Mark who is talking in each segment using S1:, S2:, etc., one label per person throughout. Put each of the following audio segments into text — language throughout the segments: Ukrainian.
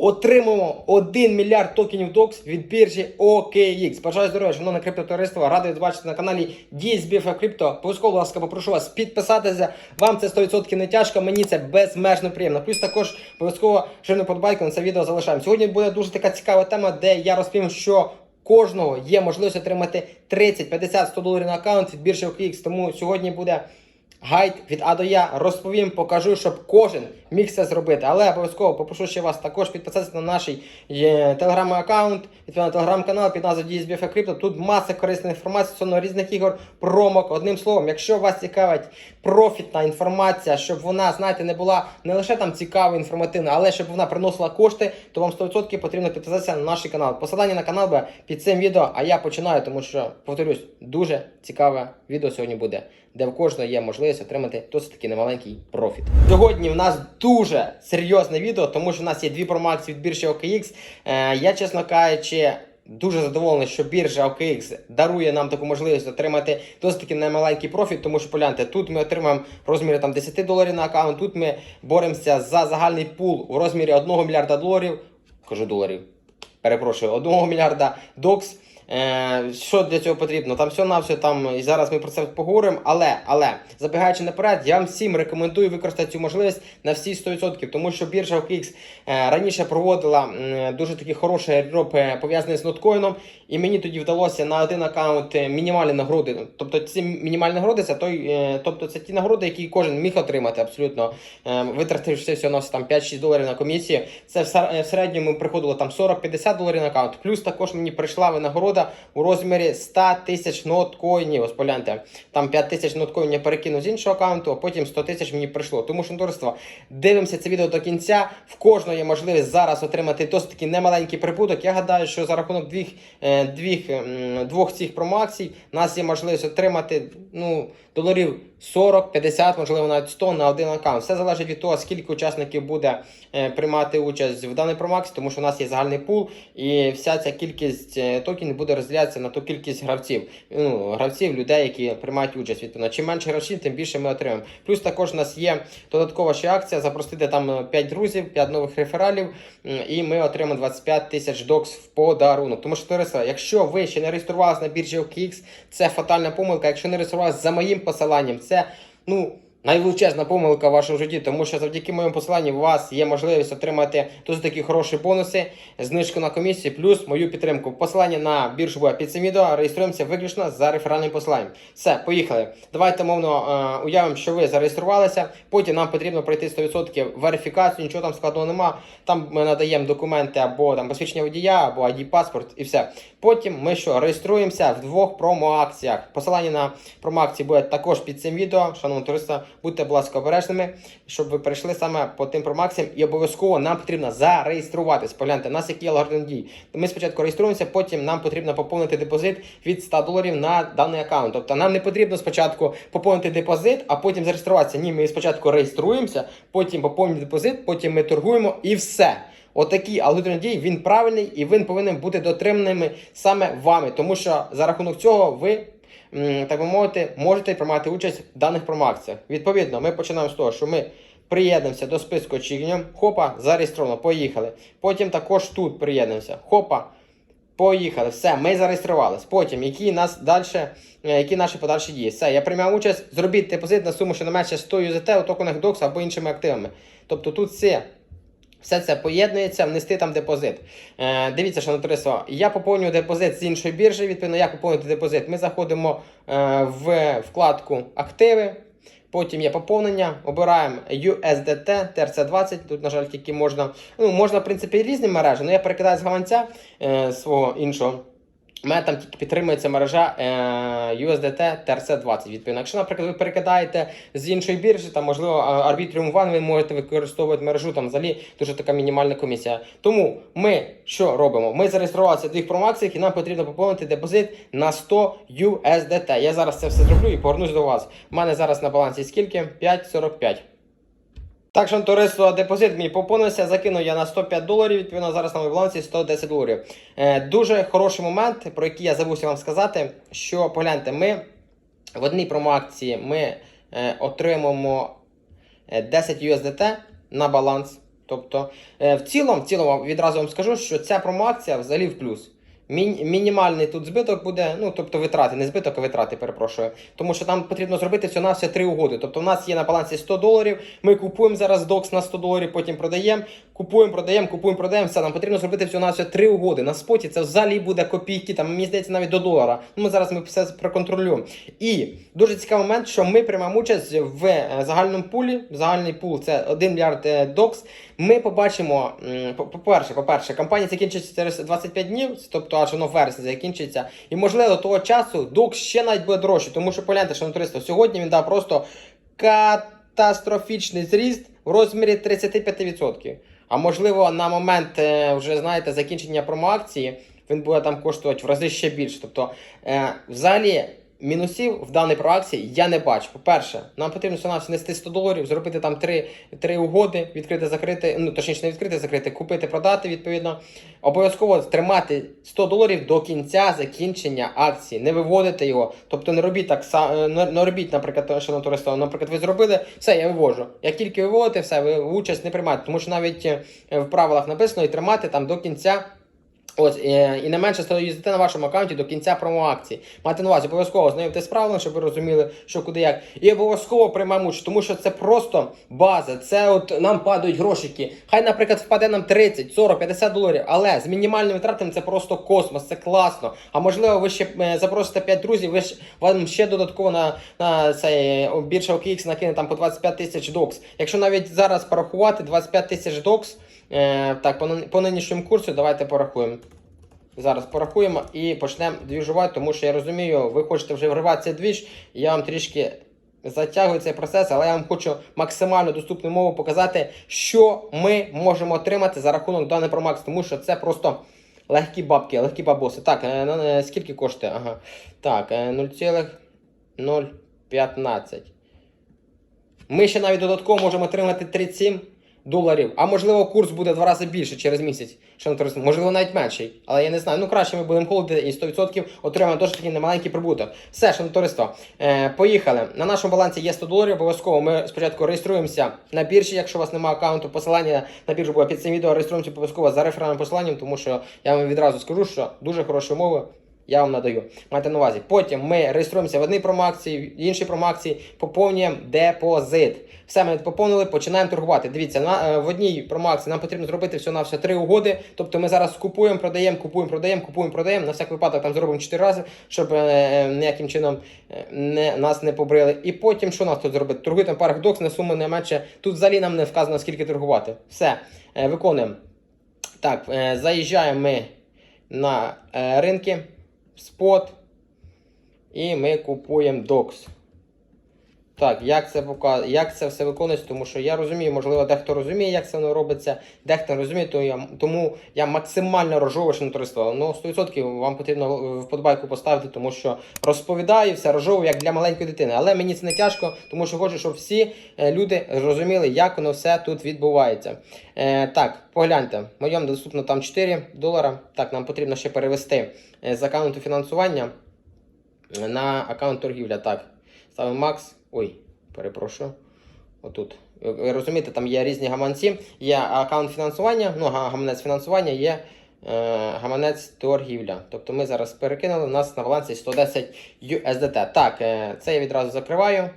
S1: Отримуємо 1 мільярд токенів DOX від біржі OKX. Бажаю здоров'я, шановне криптотовариство. Радий вас бачити на каналі DSBF Crypto. Обов'язково, будь ласка, попрошу вас підписатися. Вам це 100% не тяжко, мені це безмежно приємно. Плюс також обов'язково жирну подбайку на це відео залишаємо. Сьогодні буде дуже така цікава тема, де я розповім, що кожного є можливість отримати 30, 50, 100 доларів на аккаунт від біржі OKX. Тому сьогодні буде. Гайд від А до Я розповім, покажу, щоб кожен міг це зробити. Але обов'язково попрошу ще вас також підписатися на наш телеграм аккаунт, відповідно телеграм-канал під назвою DSBF Crypto. Тут маса корисної інформації стосовно різних ігор, промок. Одним словом, якщо вас цікавить профітна інформація, щоб вона, знаєте, не була не лише там цікава, інформативна, але щоб вона приносила кошти, то вам 100% потрібно підписатися на наш канал. Посилання на канал буде під цим відео, а я починаю, тому що, повторюсь, дуже цікаве відео сьогодні буде, де в кожного є можливість отримати досить таки немаленький профіт. Сьогодні в нас дуже серйозне відео, тому що в нас є дві промоакції від біржі OKX. Е, я, чесно кажучи, Дуже задоволений, що біржа OKX дарує нам таку можливість отримати досить таки немаленький профіт, тому що погляньте, тут ми отримаємо в розмірі там 10 доларів на аккаунт, тут ми боремося за загальний пул у розмірі 1 мільярда доларів. Кажу доларів. Перепрошую, 1 мільярда докс. Е, що для цього потрібно? Там все на все там і зараз ми про це поговоримо. Але але забігаючи наперед, я вам всім рекомендую використати цю можливість на всі 100%, тому що біржа OKX е, раніше проводила дуже такі хороші airdrop, е, пов'язані з ноткоїном, і мені тоді вдалося на один аккаунт мінімальні нагороди. Тобто ці мінімальні нагороди це той, тобто це ті нагороди, які кожен міг отримати абсолютно, витративши всього на все там 5-6 доларів на комісію. Це в середньому приходило там 40-50 доларів на аккаунт. Плюс також мені прийшла винагорода у розмірі 100 тисяч ноткоїнів. Ось погляньте, там 5 тисяч ноткоїнів я перекинув з іншого аккаунту, а потім 100 тисяч мені прийшло. Тому що товариство, дивимося це відео до кінця. В кожного є можливість зараз отримати досить таки немаленький прибуток. Я гадаю, що за рахунок двох, е, двох, цих промоакцій у нас є можливість отримати ну, доларів 40, 50, можливо, навіть 100 на один аккаунт. Все залежить від того, скільки учасників буде е, приймати участь в даній промоакції, тому що у нас є загальний пул, і вся ця кількість е, токенів буде розділятися на ту кількість гравців. Ну, гравців, людей, які приймають участь. Відповідно, чим менше гравців, тим більше ми отримаємо. Плюс також у нас є додаткова ще акція. Запросити там 5 друзів, 5 нових рефералів, і ми отримаємо 25 тисяч докс в подарунок. Тому що товариство, якщо ви ще не реєструвалися на біржі OKX, це фатальна помилка. Якщо не реєструвалися за моїм посиланням, це ну. Найвеличезна помилка в вашому житті, тому що завдяки моєму посиланню у вас є можливість отримати досить такі хороші бонуси, знижку на комісію, плюс мою підтримку. Посилання на біржу буде під цим відео. Реєструємося виключно за реферальним посиланням. Все, поїхали. Давайте мовно е, уявимо, що ви зареєструвалися. Потім нам потрібно пройти 100% верифікацію, нічого там складного нема. Там ми надаємо документи або там посвідчення водія, або ID паспорт і все. Потім ми що реєструємося в двох промоакціях. Посилання на промоакції буде також під цим відео. Шановні туристи, будьте, будь ласка, обережними, щоб ви перейшли саме по тим промоакціям. І обов'язково нам потрібно зареєструватись. Погляньте, у нас який алгоритм дій. Ми спочатку реєструємося, потім нам потрібно поповнити депозит від 100 доларів на даний аккаунт. Тобто нам не потрібно спочатку поповнити депозит, а потім зареєструватися. Ні, ми спочатку реєструємося, потім поповнюємо депозит, потім ми торгуємо і все. Отакий алгоритм дій, він правильний і він повинен бути дотриманими саме вами, тому що за рахунок цього ви, так би мовити, можете приймати участь в даних промоакціях. Відповідно, ми починаємо з того, що ми приєднуємося до списку очікування, хопа, зареєстровано, поїхали. Потім також тут приєднуємося, хопа, Поїхали, все, ми зареєструвались. Потім, які нас далі, які наші подальші дії. Все, я приймав участь, зробіть депозит на суму, що не менше 100 UZT у токенах DOX або іншими активами. Тобто тут все. Все це поєднується, внести там депозит. Е, дивіться, шановне товариство, я поповнюю депозит з іншої біржі. Відповідно, як поповнити депозит? Ми заходимо е, в вкладку Активи. Потім є поповнення, обираємо USDT, TRC20, тут, на жаль, тільки можна. Ну, можна, в принципі, різні мережі, але я перекидаю з гаманця е, свого іншого. У мене там тільки підтримується мережа е, USDT TRC20. Відповідно, якщо, наприклад, ви перекидаєте з іншої біржі, там, можливо, Arbitrium One, ви можете використовувати мережу, там взагалі дуже така мінімальна комісія. Тому ми що робимо? Ми зареєструвалися в двох промакціях і нам потрібно поповнити депозит на 100 USDT. Я зараз це все зроблю і повернусь до вас. У мене зараз на балансі скільки? 5,45. Так, що товариство, депозит мій поповнився, закинув я на 105 доларів, відповідно, зараз на моєму балансі 110 доларів. Е, дуже хороший момент, про який я забувся вам сказати, що погляньте, ми в одній промоакції ми е, отримуємо е, 10 USDT на баланс. Тобто, е, в цілому, в цілому відразу вам скажу, що ця промоакція взагалі в плюс. Мін- мінімальний тут збиток буде, ну тобто витрати, не збиток, а витрати, перепрошую. Тому що нам потрібно зробити всього на все три угоди. Тобто, у нас є на балансі 100 доларів. Ми купуємо зараз докс на 100 доларів, потім продаємо, купуємо, продаємо, купуємо, продаємо. Все, нам потрібно зробити всього на все три угоди. На споті це взагалі буде копійки, там мені здається навіть до долара. Ну, ми зараз ми все проконтролюємо. І дуже цікавий момент, що ми приймемо участь в е, загальному пулі. Загальний пул це 1 мільярд е, докс. Ми побачимо, по- по-перше, по-перше, кампанія закінчиться через 25 днів, тобто аж воно в вересні закінчиться. І можливо, до того часу докс ще навіть буде дорожче, тому що погляньте, що на туристів сьогодні він дав просто катастрофічний зріст в розмірі 35%. А можливо, на момент е, вже знаєте закінчення промоакції він буде там коштувати в рази ще більше. Тобто, е, взагалі. Мінусів в даній проакції я не бачу. По-перше, нам потрібно всього нести 100 доларів, зробити там три, три угоди, відкрити, закрити, ну точніше не відкрити, закрити, купити, продати відповідно. Обов'язково тримати 100 доларів до кінця закінчення акції, не виводити його. Тобто не робіть так са- не, робіть, наприклад, що на туристу, наприклад, ви зробили, все, я вивожу. Як тільки виводите, все, ви участь не приймаєте, тому що навіть е, в правилах написано і тримати там до кінця. Ось, е, і не менше їздити на вашому аккаунті до кінця промоакції. Мати на увазі, обов'язково знайомте з щоб ви розуміли, що куди як. І обов'язково приймаємо участь, тому що це просто база. Це от нам падають грошики. Хай, наприклад, впаде нам 30, 40, 50 доларів, але з мінімальними витратами це просто космос, це класно. А можливо, ви ще е, запросите 5 друзів, ви ж вам ще додатково на, на цей е, біржа OKX накине там по 25 тисяч докс. Якщо навіть зараз порахувати 25 тисяч докс. Е, так, по, по нинішньому курсу давайте порахуємо. Зараз порахуємо і почнемо двіжувати, тому що я розумію, ви хочете вже вриватися двіж, і я вам трішки затягую цей процес, але я вам хочу максимально доступну мову показати, що ми можемо отримати за рахунок даний промакс, тому що це просто легкі бабки, легкі бабоси. Так, е, е, скільки коштує? Ага. Так, е, 0,015. Ми ще навіть додатково можемо отримати 37 доларів. А можливо, курс буде два рази більше через місяць. Що туристи, можливо, навіть менший. Але я не знаю. Ну краще ми будемо холодити і 100% отримаємо дуже такий немаленький прибуток. Все, шановне товариство, е, поїхали. На нашому балансі є 100 доларів. Обов'язково ми спочатку реєструємося на біржі. Якщо у вас немає аккаунту, посилання на біржу буде під цим відео. Реєструємося обов'язково за реферальним посиланням, тому що я вам відразу скажу, що дуже хороші умови. Я вам надаю. Майте на увазі. Потім ми реєструємося в одній промоакції, в іншій промоакції, поповнюємо депозит. Все ми поповнили, починаємо торгувати. Дивіться, на, е, в одній промоакції нам потрібно зробити всього на все три угоди. Тобто ми зараз купуємо, продаємо, купуємо, продаємо, купуємо, продаємо. На всяк випадок там зробимо 4 рази, щоб е, ніяким чином е, не, нас не побрили. І потім що нас тут зробити? Торгуємо парадокс на суму не менше. Тут взагалі нам не вказано, скільки торгувати. Все, е, виконуємо. Так, е, заїжджаємо ми на е, ринки, спот, і ми купуємо докс. Так, як це пока... як це все виконується, тому що я розумію, можливо, дехто розуміє, як це воно робиться, дехто розуміє, то я, тому я максимально розжовую на туристство. Ну, 100% вам потрібно е, вподобайку поставити, тому що розповідаю все розжовую як для маленької дитини. Але мені це не тяжко, тому що хочу, щоб всі е, люди розуміли, як воно все тут відбувається. Е, так, погляньте, моєму доступно там 4 долара. Так, нам потрібно ще перевести е, з аккаунту фінансування на аккаунт торгівля. Так, ставимо Макс. Ой, перепрошую. Отут. Ви- Ви розумієте, там є різні гаманці. Є аккаунт фінансування, ну, га- гаманець фінансування, є е, гаманець торгівля. Тобто ми зараз перекинули, у нас на балансі 110 USDT. Так, е, це я відразу закриваю.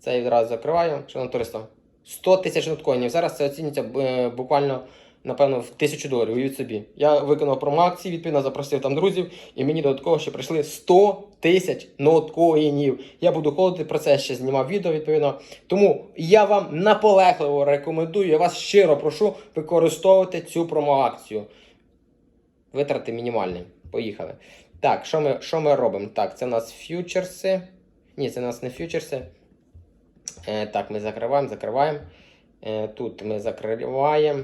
S1: Це я відразу закриваю. Шановне товариство. 100 тисяч ноткоїнів. Зараз це оцінюється е, буквально. Напевно, в тисячу доларів, уявіть собі. Я виконав промоакції, відповідно запросив там друзів, і мені додатково ще прийшли 100 тисяч ноткоїнів. Я буду ходити про це, ще знімав відео, відповідно. Тому я вам наполегливо рекомендую, я вас щиро прошу використовувати цю промоакцію. Витрати мінімальні. Поїхали. Так, що ми, що ми робимо? Так, це у нас фьючерси. Ні, це у нас не фьючерси. Е, так, ми закриваємо, закриваємо. Е, тут ми закриваємо.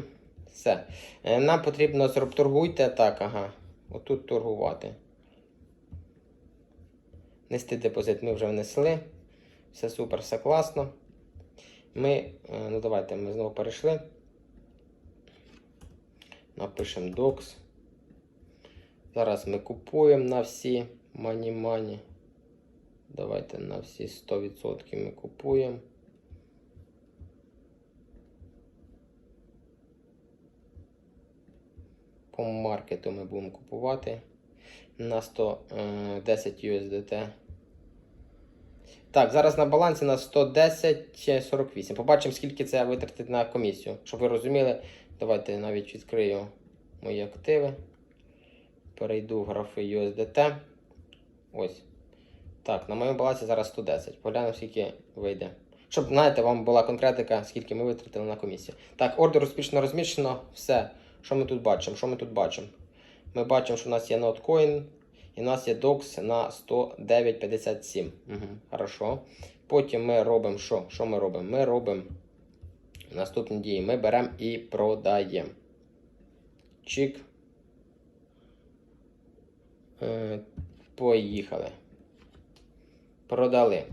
S1: Все. Е, нам потрібно торгуйте. Так, ага. Отут торгувати. Нести депозит ми вже внесли. Все супер, все класно. Ми. е, Ну, давайте ми знову перейшли. Напишемо docs. Зараз ми купуємо на всі мані-мані. Давайте на всі 100% ми купуємо. По маркету ми будемо купувати на 110 USDT. Так, зараз на балансі на 110,48. Побачимо, скільки це витратить на комісію. Щоб ви розуміли, давайте навіть відкрию мої активи. Перейду в графи USDT. Ось. Так, на моєму балансі зараз 110. Поглянемо, скільки вийде. Щоб, знаєте, вам була конкретика, скільки ми витратили на комісію. Так, ордер успішно розміщено. Все. Що ми тут бачимо? Що ми тут бачимо? Ми бачимо, що у нас є Notcoin і у нас є DOX на 109.57. Угу, хорошо. Потім ми робимо що? Що ми робимо? Ми робимо наступні дії. Ми беремо і продаємо. Чик. Е, поїхали. Продали.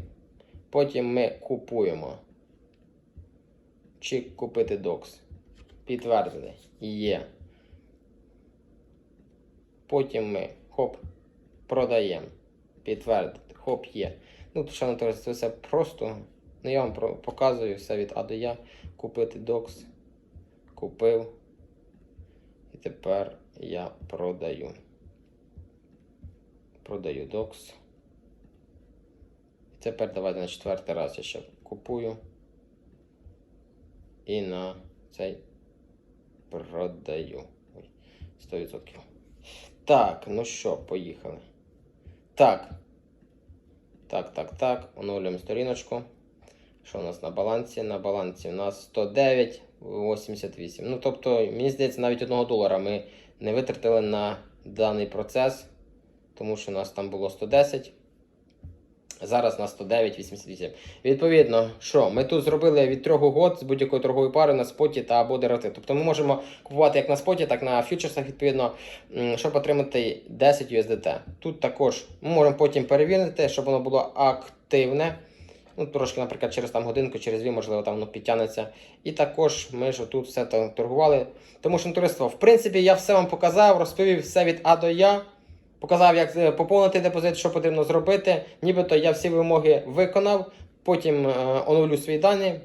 S1: Потім ми купуємо. Чик купити докс. Підтвердили. Є. Потім ми хоп, продаємо. Підтвердити. Хоп, є. Ну, тут, шановне товариство, це все просто. Ну, я вам показую все від А до Я. Купити докс. Купив. І тепер я продаю. Продаю докс. І Тепер давайте на четвертий раз я ще купую. І на цей продаю. Ой, 100%. Так, ну що, поїхали. Так. Так, так, так. Оновлюємо сторіночку. Що у нас на балансі? На балансі у нас 109,88. Ну, тобто, мені здається, навіть 1 долара ми не витратили на даний процес, тому що у нас там було 110. Зараз на 109,88. Відповідно, що ми тут зробили від 3 угод з будь-якої торгової пари на споті та або дерати. Тобто ми можемо купувати як на споті, так і на фьючерсах, відповідно, щоб отримати 10 USDT. Тут також ми можемо потім перевірити, щоб воно було активне. Ну, трошки, наприклад, через там годинку, через дві, можливо, там воно підтягнеться. І також ми ж тут все торгували. Тому що товариство, в принципі, я все вам показав, розповів все від А до Я. Показав, як е, поповнити депозит, що потрібно зробити. Нібито я всі вимоги виконав. Потім е, оновлю свої дані,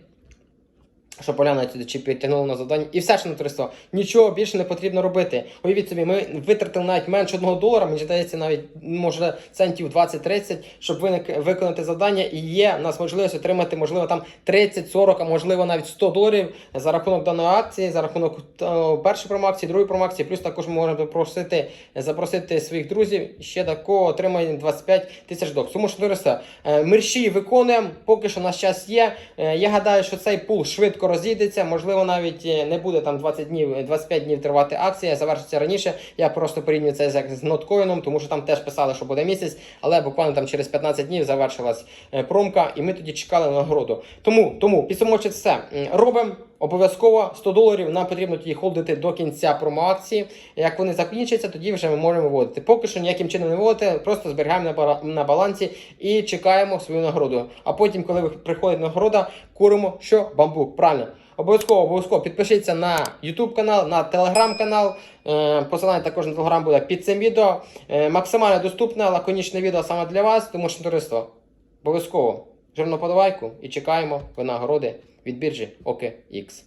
S1: щоб поглянути, чи підтягнуло на завдання. І все ж на товариство. Нічого більше не потрібно робити. Уявіть собі, ми витратили навіть менше одного долара, мені здається, навіть може центів 20-30, щоб виконати завдання. І є у нас можливість отримати, можливо, там 30-40, а можливо навіть 100 доларів за рахунок даної акції, за рахунок е, першої промакції, другої промакції. Плюс також ми можемо попросити запросити своїх друзів. Ще такого отримаємо 25 тисяч док. Що товариство, е, виконуємо. Поки що у нас час є. Е, Я гадаю, що цей пул швидко розійдеться. Можливо, навіть е, не буде там 20 днів, 25 днів тривати акція, завершиться раніше. Я просто порівнюю це як з ноткоїном, тому що там теж писали, що буде місяць, але буквально там через 15 днів завершилась е, промка, і ми тоді чекали на нагороду. Тому, тому підсумовуючи все, робимо. Обов'язково 100 доларів нам потрібно тоді холдити до кінця промоакції. Як вони закінчаться, тоді вже ми можемо виводити. Поки що ніяким чином не виводити, просто зберігаємо на, балансі і чекаємо свою нагороду. А потім, коли приходить нагорода, куримо що бамбук. Правильно. Обов'язково обов'язково підпишіться на YouTube канал, на Telegram канал. Е, посилання також на Telegram буде під цим відео. Е, максимально доступне, лаконічне відео саме для вас, тому що товариство обов'язково жирну подавайку і чекаємо винагороди від біржі OKX.